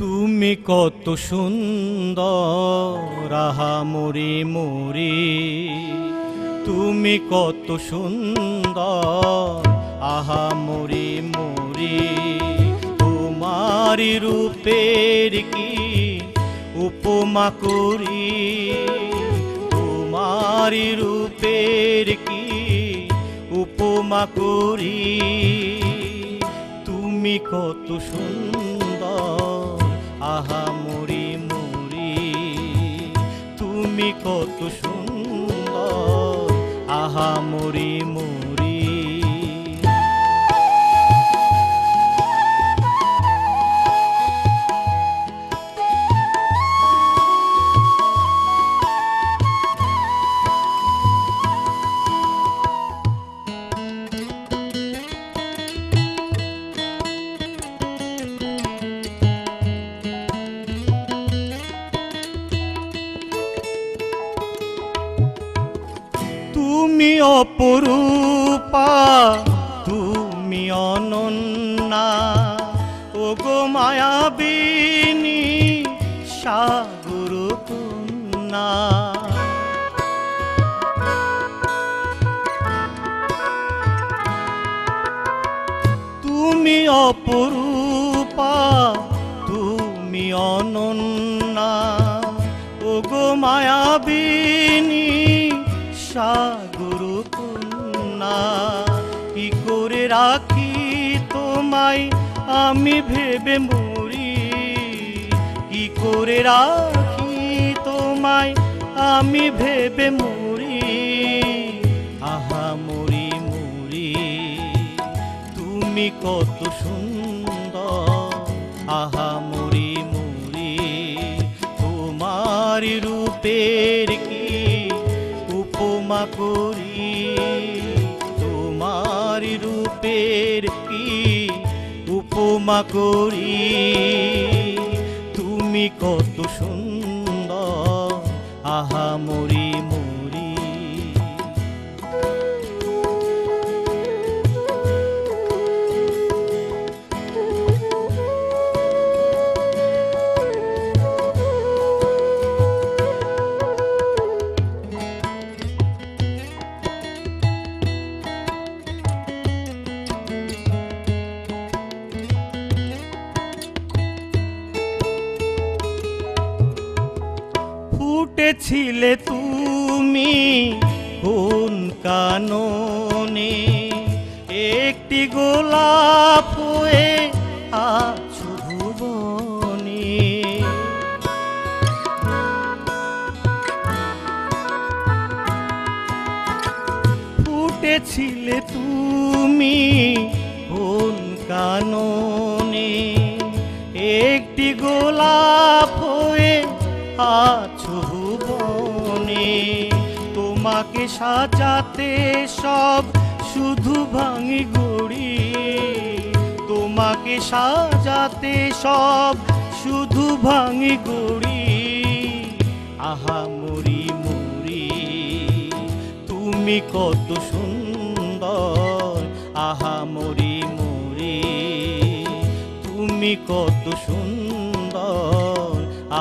তুমি কত সুন্দর, আহা মরি মরি তুমি কত সুন্দর, আহা মরি মরি তোমারি রূপের কি উপমা করি তোমারি রূপের কি উপমা করি? তুমি কত সুন্দর, আহা মরি মরি তুমি কত সুন্দর, আহা মরি মরি তুমি অপরূপা, তুমি অনন্যা। ও গো মায়াবিনী, সাগর তুমি অপরূপা, তুমি অনন্যা। ও গো মায়াবিনী সাগর কন্যা কি করে রাখি তোমায় আমি ভেবে মরি? কি করে রাখি তোমায় আমি ভেবে মরি? আহা মরি মরি, তুমি কত সুন্দর। আহা মরি মরি, তোমার উপমা করি তোমার রূপের কি উপমা করি? তুমি কত সুন্দর আহা মরি মরি ফুটেছিলে তুমি কোন কাননে। একটি গোলাপ হয়ে আছো ভুবনে। ফুটেছিলে তুমি তোমাকে সাজাতে সব শুধু ভাঙি গড়ি তোমাকে সাজাতে সব শুধু ভাঙি গড়ি আহা মরি মরি তুমি কত সুন্দর। আহা মরি মরি তুমি কত সুন্দর।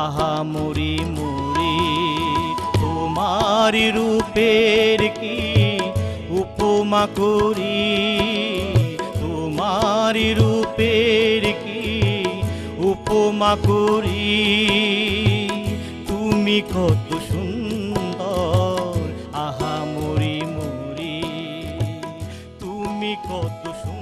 আহা মরি মরি তোমার রূপের কি উপমা করি? তোমার রূপের কি উপমা করি? তুমি কত সুন্দর, আহা মরি মরি তুমি কত সুন্দর